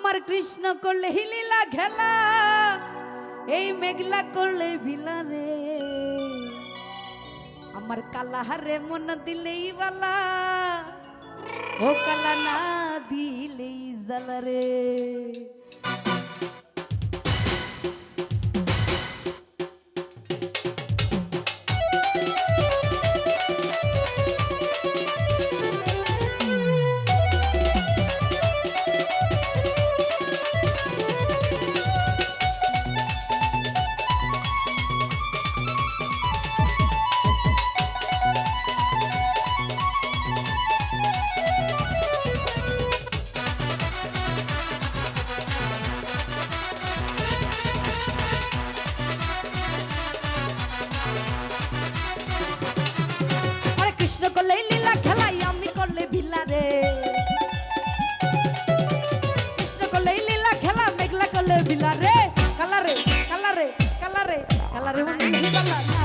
আমার কৃষ্ণ করলে হিলিলা খেলা, এই মেঘলা করলে ভিলা রে আমার কালা মন দিলেই বালা, ও কালা না দিলেই জালা রে la reunión.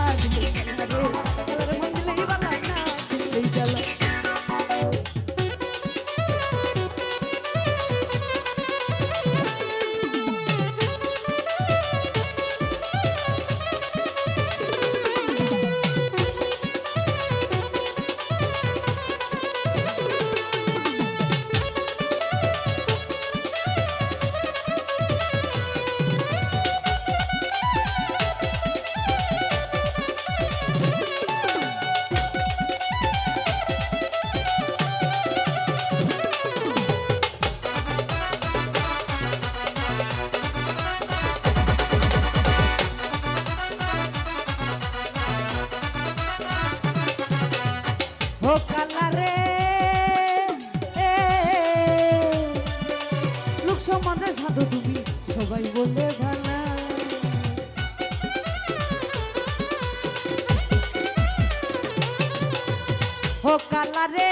রে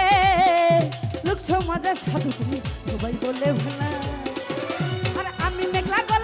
এ লোক সমাজের সাধু তুমি সবাই বলে ভালো। আর আমি মেঘলা গলা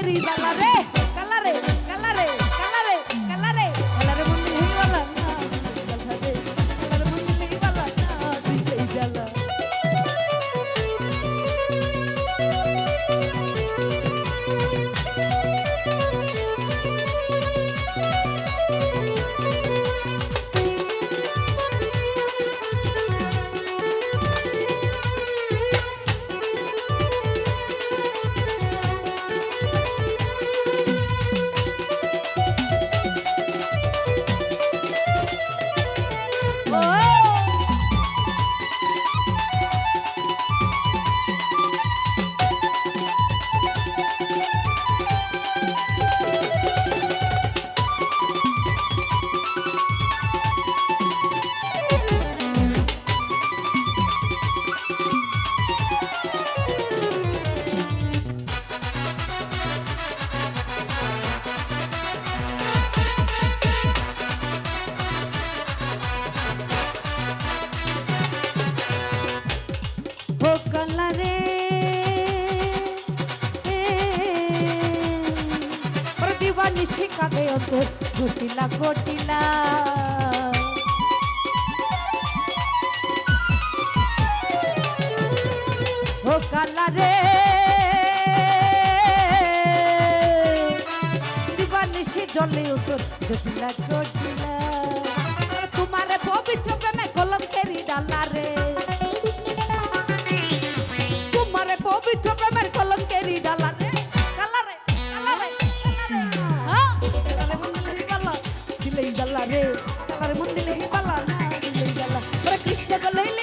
তেরি বালা রে দিবানিশি কাঁদে অন্তর ঘটিলা ঘটিলা। ও কালা কালারে দিবানিশি জলে উঠোর জটিলা ঘটিলা। রে তার মন্দিরে দিলেই বালা না দিলেই কৃষ্ণ কলেই